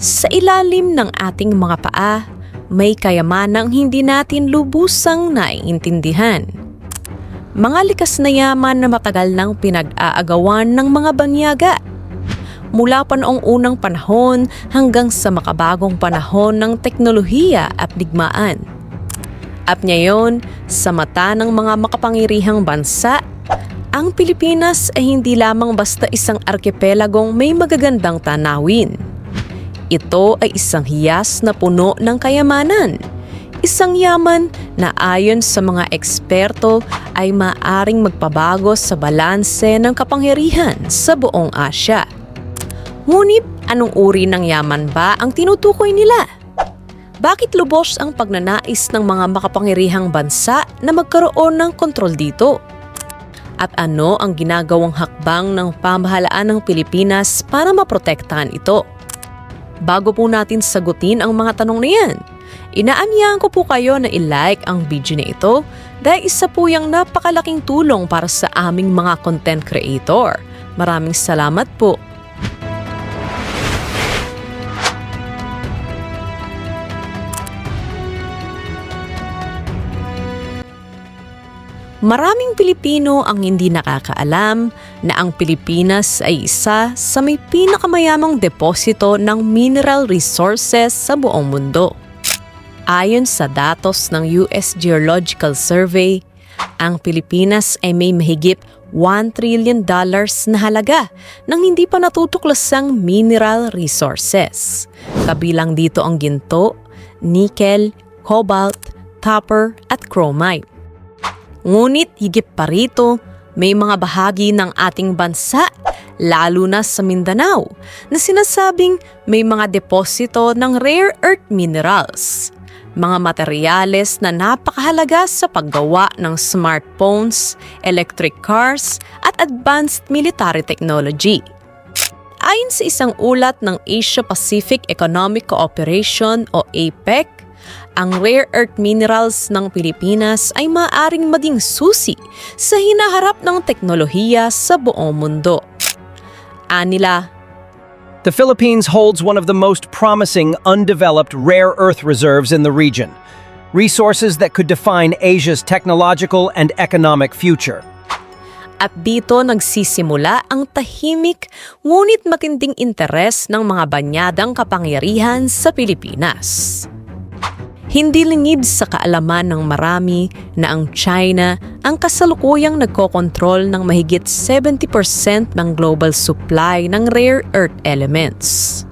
Sa ilalim ng ating mga paa, may kayamanang hindi natin lubusang naiintindihan. Mga likas na yaman na matagal nang pinag-aagawan ng mga banyaga. Mula pa noong unang panahon hanggang sa makabagong panahon ng teknolohiya at digmaan. At ngayon, sa mata ng mga makapangirihang bansa, ang Pilipinas ay hindi lamang basta isang arkipelagong may magagandang tanawin. Ito ay isang hiyas na puno ng kayamanan. Isang yaman na ayon sa mga eksperto ay maaring magpabago sa balanse ng kapangyarihan sa buong Asya. Ngunit anong uri ng yaman ba ang tinutukoy nila? Bakit lubos ang pagnanais ng mga makapangirihang bansa na magkaroon ng kontrol dito? At ano ang ginagawang hakbang ng pamahalaan ng Pilipinas para maprotektahan ito? Bago po natin sagutin ang mga tanong na yan, inaanyahan ko po kayo na i-like ang video na ito dahil isa po yung napakalaking tulong para sa aming mga content creator. Maraming salamat po. Maraming Pilipino ang hindi nakakaalam na ang Pilipinas ay isa sa may pinakamayamang deposito ng mineral resources sa buong mundo. Ayon sa datos ng US Geological Survey, ang Pilipinas ay may mahigit 1 trillion dollars na halaga ng hindi pa natutuklasang mineral resources. Kabilang dito ang ginto, nickel, cobalt, copper at chromite. Ngunit higit pa rito, may mga bahagi ng ating bansa, lalo na sa Mindanao, na sinasabing may mga deposito ng rare earth minerals, mga materyales na napakahalaga sa paggawa ng smartphones, electric cars, at advanced military technology. Ayon sa isang ulat ng Asia-Pacific Economic Cooperation o APEC, ang rare earth minerals ng Pilipinas ay maaring maging susi sa hinaharap ng teknolohiya sa buong mundo. Anila, The Philippines holds one of the most promising undeveloped rare earth reserves in the region, resources that could define Asia's technological and economic future. at dito nagsisimula ang tahimik ngunit matinding interes ng mga banyadang kapangyarihan sa Pilipinas. Hindi lingid sa kaalaman ng marami na ang China ang kasalukuyang nagkokontrol ng mahigit 70% ng global supply ng rare earth elements.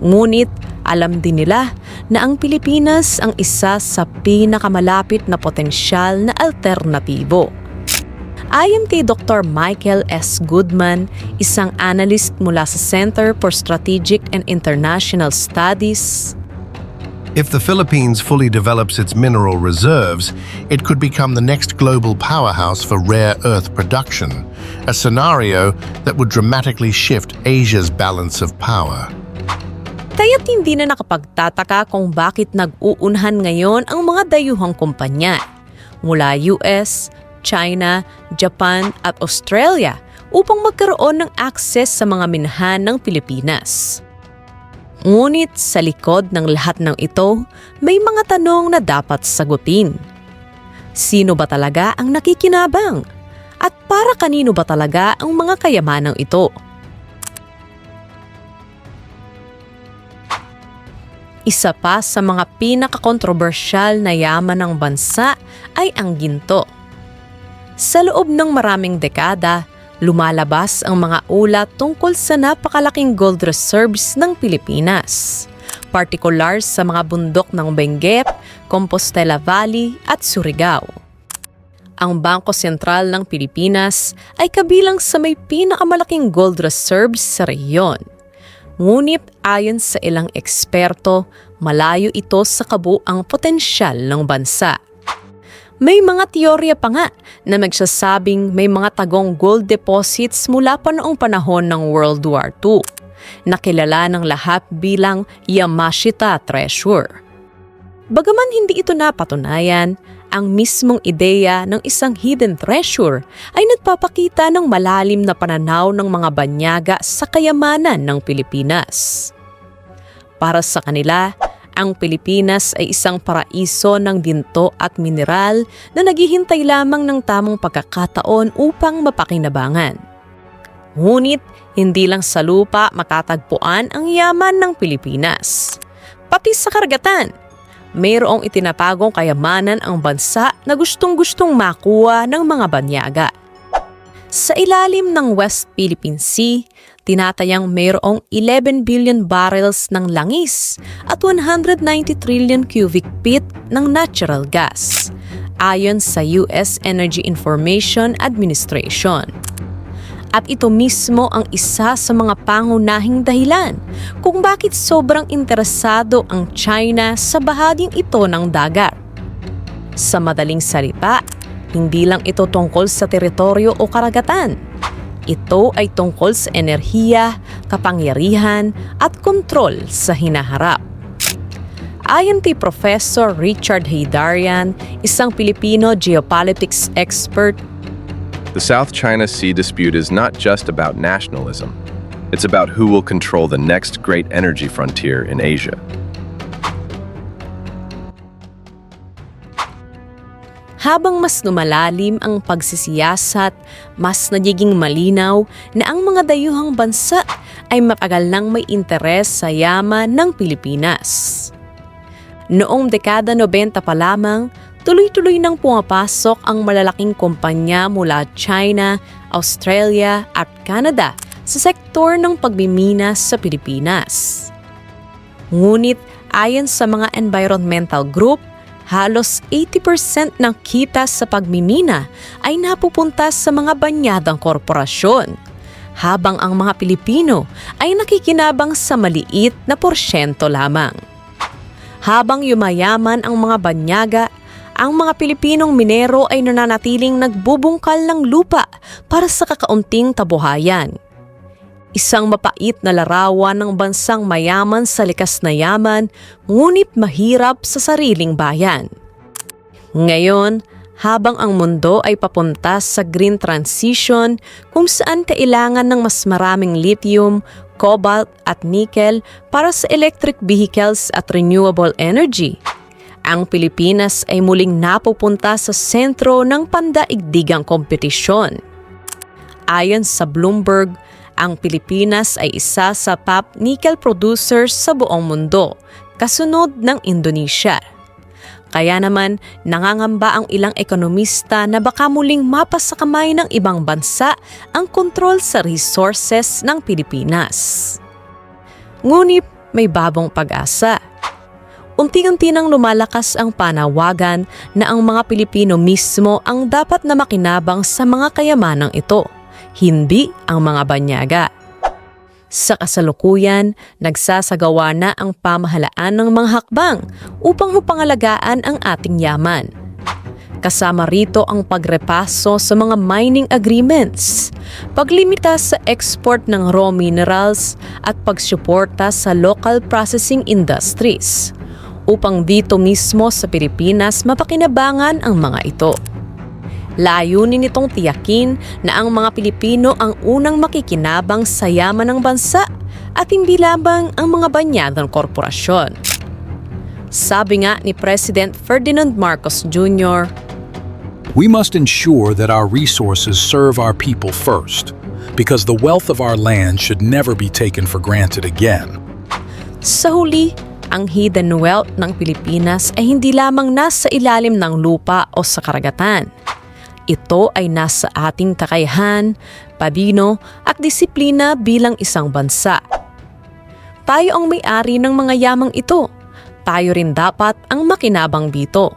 Ngunit alam din nila na ang Pilipinas ang isa sa pinakamalapit na potensyal na alternatibo. Ayon kay Dr. Michael S. Goodman, isang analyst mula sa Center for Strategic and International Studies, If the Philippines fully develops its mineral reserves, it could become the next global powerhouse for rare earth production, a scenario that would dramatically shift Asia's balance of power. Kaya't hindi na nakapagtataka kung bakit nag-uunhan ngayon ang mga dayuhang kumpanya mula US, China, Japan at Australia upang magkaroon ng akses sa mga minhan ng Pilipinas. Ngunit sa likod ng lahat ng ito, may mga tanong na dapat sagutin. Sino ba talaga ang nakikinabang? At para kanino ba talaga ang mga kayamanang ito? Isa pa sa mga pinakakontrobersyal na yaman ng bansa ay ang ginto. Sa loob ng maraming dekada, lumalabas ang mga ulat tungkol sa napakalaking gold reserves ng Pilipinas, partikular sa mga bundok ng Benguet, Compostela Valley at Surigao. Ang Bangko Sentral ng Pilipinas ay kabilang sa may pinakamalaking gold reserves sa rehiyon. Ngunit ayon sa ilang eksperto, malayo ito sa kabuang potensyal ng bansa. May mga teorya pa nga na nagsasabing may mga tagong gold deposits mula pa noong panahon ng World War II, nakilala ng lahat bilang Yamashita Treasure. Bagaman hindi ito napatunayan, ang mismong ideya ng isang hidden treasure ay nagpapakita ng malalim na pananaw ng mga banyaga sa kayamanan ng Pilipinas. Para sa kanila, ang Pilipinas ay isang paraiso ng ginto at mineral na naghihintay lamang ng tamang pagkakataon upang mapakinabangan. Ngunit hindi lang sa lupa makatagpuan ang yaman ng Pilipinas. Pati sa karagatan, mayroong itinatagong kayamanan ang bansa na gustong-gustong makuha ng mga banyaga. Sa ilalim ng West Philippine Sea, tinatayang mayroong 11 billion barrels ng langis at 190 trillion cubic feet ng natural gas, ayon sa US Energy Information Administration. At ito mismo ang isa sa mga pangunahing dahilan kung bakit sobrang interesado ang China sa bahaging ito ng dagat. Sa madaling salita, hindi lang ito tungkol sa teritoryo o karagatan. Ito ay tungkol sa enerhiya, kapangyarihan at kontrol sa hinaharap. Ayon kay Professor Richard Haydarian, isang Pilipino geopolitics expert The South China Sea dispute is not just about nationalism. It's about who will control the next great energy frontier in Asia. Habang mas lumalalim ang pagsisiyasat, mas nagiging malinaw na ang mga dayuhang bansa ay matagal nang may interes sa yaman ng Pilipinas. Noong dekada 90 pa lamang, tuloy-tuloy nang pumapasok ang malalaking kumpanya mula China, Australia at Canada sa sektor ng pagmimina sa Pilipinas. Ngunit ayon sa mga environmental group, halos 80% ng kita sa pagmimina ay napupunta sa mga banyadang korporasyon, habang ang mga Pilipino ay nakikinabang sa maliit na porsyento lamang. Habang yumayaman ang mga banyaga, ang mga Pilipinong minero ay nananatiling nagbubungkal ng lupa para sa kakaunting tabuhayan. Isang mapait na larawan ng bansang mayaman sa likas na yaman, ngunit mahirap sa sariling bayan. Ngayon, habang ang mundo ay papunta sa green transition kung saan kailangan ng mas maraming lithium, cobalt at nickel para sa electric vehicles at renewable energy, ang Pilipinas ay muling napupunta sa sentro ng pandaigdigang kompetisyon. Ayon sa Bloomberg, ang Pilipinas ay isa sa top nickel producers sa buong mundo, kasunod ng Indonesia. Kaya naman, nangangamba ang ilang ekonomista na baka muling mapas sa kamay ng ibang bansa ang kontrol sa resources ng Pilipinas. Ngunit may babong pag-asa. Unti-unti nang lumalakas ang panawagan na ang mga Pilipino mismo ang dapat na makinabang sa mga kayamanang ito, hindi ang mga banyaga. Sa kasalukuyan, nagsasagawa na ang pamahalaan ng mga hakbang upang hupangalagaan ang ating yaman. Kasama rito ang pagrepaso sa mga mining agreements, paglimita sa export ng raw minerals at pagsuporta sa local processing industries upang dito mismo sa Pilipinas mapakinabangan ang mga ito. Layunin nitong tiyakin na ang mga Pilipino ang unang makikinabang sa yaman ng bansa at hindi lamang ang mga banyadang korporasyon. Sabi nga ni President Ferdinand Marcos Jr., We must ensure that our resources serve our people first, because the wealth of our land should never be taken for granted again. Sa huli, ang hidden wealth ng Pilipinas ay hindi lamang nasa ilalim ng lupa o sa karagatan. Ito ay nasa ating kakayahan, padino at disiplina bilang isang bansa. Tayo ang may-ari ng mga yamang ito. Tayo rin dapat ang makinabang dito.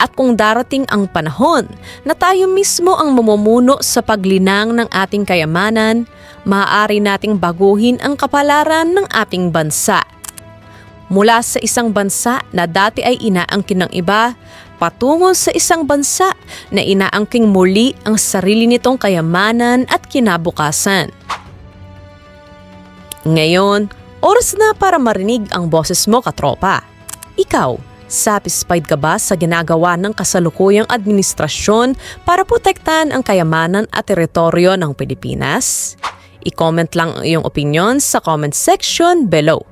At kung darating ang panahon na tayo mismo ang mamumuno sa paglinang ng ating kayamanan, maaari nating baguhin ang kapalaran ng ating bansa. Mula sa isang bansa na dati ay inaangkin ng iba, patungo sa isang bansa na inaangking muli ang sarili nitong kayamanan at kinabukasan. Ngayon, oras na para marinig ang boses mo katropa. Ikaw, satisfied ka ba sa ginagawa ng kasalukuyang administrasyon para protektahan ang kayamanan at teritoryo ng Pilipinas? I-comment lang ang iyong opinion sa comment section below.